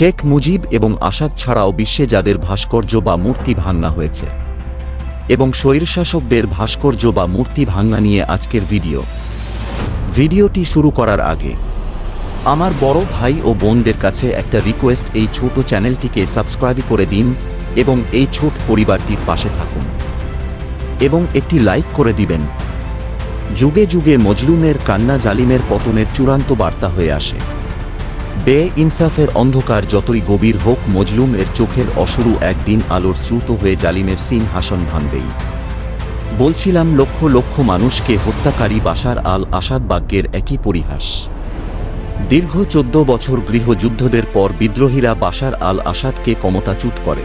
শেখ মুজিব এবং আসাদ ছাড়াও বিশ্বে যাদের ভাস্কর্য বা মূর্তি ভাঙা হয়েছে। এবং স্বৈরশাসকদের ভাস্কর্য বা মূর্তি ভাঙা নিয়ে আজকের ভিডিও। ভিডিওটি শুরু করার আগে, আমার বড় ভাই ও বোনদের কাছে একটা রিকোয়েস্ট এই ছোট চ্যানেলটিকে সাবস্ক্রাইব করে দিন এবং এই ছোট পরিবারটির পাশে থাকুন। এবং একটি লাইক করে দিবেন। যুগে যুগে মজলুমের কান্না জালিমের পতনের চূড়ান্ত বার্তা হয়ে আসে। বে ইনসাফের অন্ধকার যতই গভীর হোক মজলুম এর চোখের অসরু একদিন আলোর শ্রুত হয়ে জালিমের সিং হাসন ভাঙবেই। বলছিলাম লক্ষ লক্ষ মানুষকে হত্যাকারী বাসার আল আসাদ বাগ্যের একই পরিহাস। দীর্ঘ চোদ্দ বছর গৃহযুদ্ধদের পর বিদ্রোহীরা বাশার আল আসাদকে ক্ষমতাচ্যুত করে।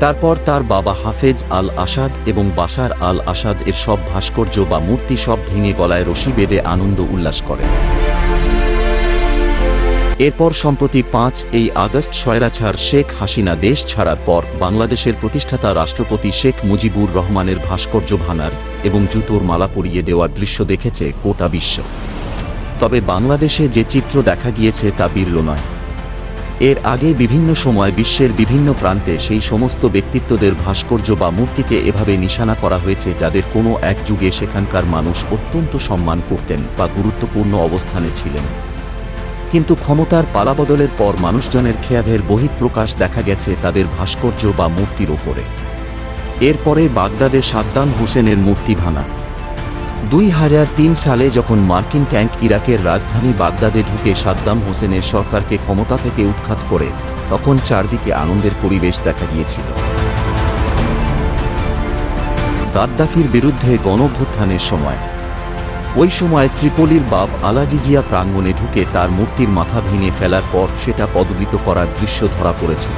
তারপর তার বাবা হাফেজ আল আসাদ এবং বাশার আল আসাদ এর সব ভাস্কর্য বা মূর্তি সব ভেঙে গলায় রশি বেঁধে আনন্দ উল্লাস করে। এরপর সম্প্রতি পাঁচ এই আগস্ট স্বৈরাচার শেখ হাসিনা দেশ ছাড়ার পর বাংলাদেশের প্রতিষ্ঠাতা রাষ্ট্রপতি শেখ মুজিবুর রহমানের ভাস্কর্য ভাঙার এবং জুতোর মালা পরিয়ে দেওয়ার দৃশ্য দেখেছে গোটা বিশ্ব। তবে বাংলাদেশে যে চিত্র দেখা গিয়েছে তা বিরল নয়। এর আগে বিভিন্ন সময় বিশ্বের বিভিন্ন প্রান্তে সেই সমস্ত ব্যক্তিত্বদের ভাস্কর্য বা মূর্তিকে এভাবে নিশানা করা হয়েছে যাদের কোনো এক যুগে সেখানকার মানুষ অত্যন্ত সম্মান করতেন বা গুরুত্বপূর্ণ অবস্থানে ছিলেন। কিন্তু ক্ষমতার পালাবদলের পর মানুষজনের খেয়াভের বহিঃপ্রকাশ দেখা গেছে তাদের ভাস্কর্য বা মূর্তির ওপরে। এরপরে বাগদাদে সাদ্দাম হোসেনের মূর্তি ভাঙা। দুই হাজার তিন সালে যখন মার্কিন ট্যাঙ্ক ইরাকের রাজধানী বাগদাদে ঢুকে সাদ্দাম হোসেনের সরকারকে ক্ষমতা থেকে উৎখাত করে, তখন চারদিকে আনন্দের পরিবেশ দেখা গিয়েছিল। গাদ্দাফির বিরুদ্ধে গণভ্যুত্থানের সময় ওই সময় ত্রিপলির বাব আলাজিজিয়া প্রাঙ্গণে ঢুকে তার মূর্তির মাথা ভেঙে ফেলার পর সেটা পদবিত করার দৃশ্য ধরা পড়েছিল।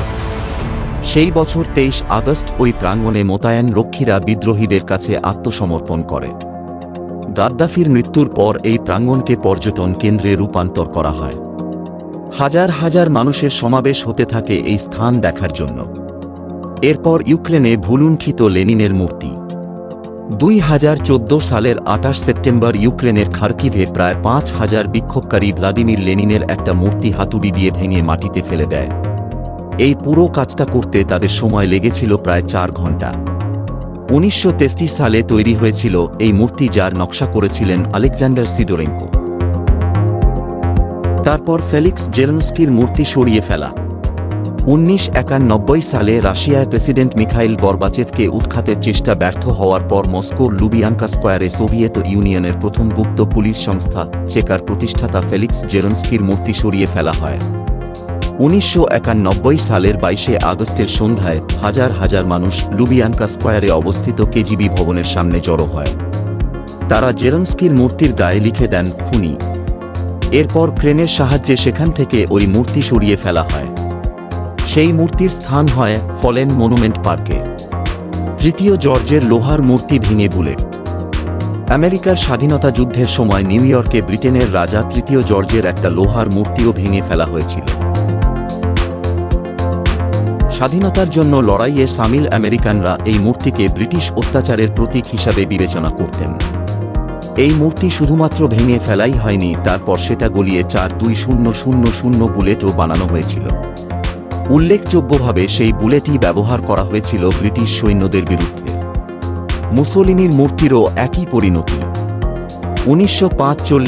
সেই বছর তেইশ আগস্ট ওই প্রাঙ্গণে মোতায়েন রক্ষীরা বিদ্রোহীদের কাছে আত্মসমর্পণ করে। গাদ্দাফির মৃত্যুর পর এই প্রাঙ্গণকে পর্যটন কেন্দ্রে রূপান্তর করা হয়। হাজার হাজার মানুষের সমাবেশ হতে থাকে এই স্থান দেখার জন্য। এরপর ইউক্রেনে ভুলুণ্ঠিত লেনিনের মূর্তি। দুই হাজার চোদ্দ সালের আঠাশ সেপ্টেম্বর ইউক্রেনের খার্কিভে প্রায় পাঁচ হাজার বিক্ষোভকারী ভ্লাদিমির লেনিনের একটা মূর্তি হাতুড়ি দিয়ে ভেঙে মাটিতে ফেলে দেয়। এই পুরো কাজটা করতে তাদের সময় লেগেছিল প্রায় চার ঘণ্টা উনিশশো সালে তৈরি হয়েছিল এই মূর্তি যার নকশা করেছিলেন আলেকজান্ডার সিডোরেঙ্কো। তারপর ফেলিক্স জেলনস্কির মূর্তি সরিয়ে ফেলা। উনিশ একানব্বই সালে রাশিয়ায় প্রেসিডেন্ট মিখাইল গর্বাচেভকে উৎখাতের চেষ্টা ব্যর্থ হওয়ার পর মস্কোর লুবিয়ানকা স্কোয়ারে সোভিয়েত ইউনিয়নের প্রথম গুপ্ত পুলিশ সংস্থা চেকার প্রতিষ্ঠাতা ফেলিক্স জেরনস্কির মূর্তি সরিয়ে ফেলা হয়। উনিশশো একানব্বই সালের বাইশে আগস্টের সন্ধ্যায় হাজার হাজার মানুষ লুবিয়ানকা স্কোয়ারে অবস্থিত কেজিবি ভবনের সামনে জড়ো হয়। তারা জেরনস্কির মূর্তির গায়ে লিখে দেন, খুনি। এরপর ক্রেনের সাহায্যে সেখান থেকে ওই মূর্তি সরিয়ে ফেলা হয়। সেই মূর্তির স্থান হয় ফলেন মনুমেন্ট পার্কে। তৃতীয় জর্জের লোহার মূর্তি ভেঙে বুলেট আমেরিকার স্বাধীনতা যুদ্ধের সময় নিউ ইয়র্কে ব্রিটেনের রাজা তৃতীয় জর্জের একটা লোহার মূর্তিও ভেঙে ফেলা হয়েছিল। স্বাধীনতার জন্য লড়াইয়ে সামিল আমেরিকানরা এই মূর্তিকে ব্রিটিশ অত্যাচারের প্রতীক হিসাবে বিবেচনা করতেন। এই মূর্তি শুধুমাত্র ভেঙে ফেলাই হয়নি, তারপর সেটা গলিয়ে চার দুই শূন্য শূন্য শূন্য বুলেটও বানানো হয়েছিল। উল্লেখযোগ্যভাবে সেই বুলেটই ব্যবহার করা হয়েছিল ব্রিটিশ সৈন্যদের বিরুদ্ধে। মুসোলিনির মূর্তিরও একই পরিণতি। উনিশশো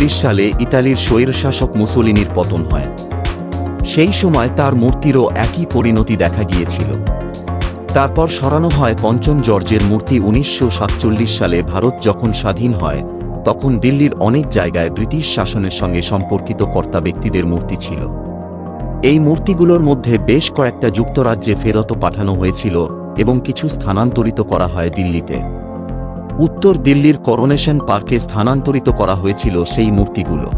সালে ইতালির স্বৈরশাসক মুসোলিনির পতন হয়। সেই সময় তার মূর্তিরও একই পরিণতি দেখা গিয়েছিল। তারপর সরানো হয় পঞ্চম জর্জের মূর্তি উনিশশো সাতচল্লিশ সালে ভারত যখন স্বাধীন হয়, তখন দিল্লির অনেক জায়গায় ব্রিটিশ শাসনের সঙ্গে সম্পর্কিত কর্তা ব্যক্তিদের মূর্তি ছিল। এই মূর্তিগুলোর মধ্যে বেশ কয়েকটা যুক্তরাজ্যে ফেরত পাঠানো হয়েছিল এবং কিছু স্থানান্তরিত করা হয় দিল্লিতে। উত্তর দিল্লির করোনেশন পার্কে স্থানান্তরিত করা হয়েছিল সেই মূর্তিগুলো।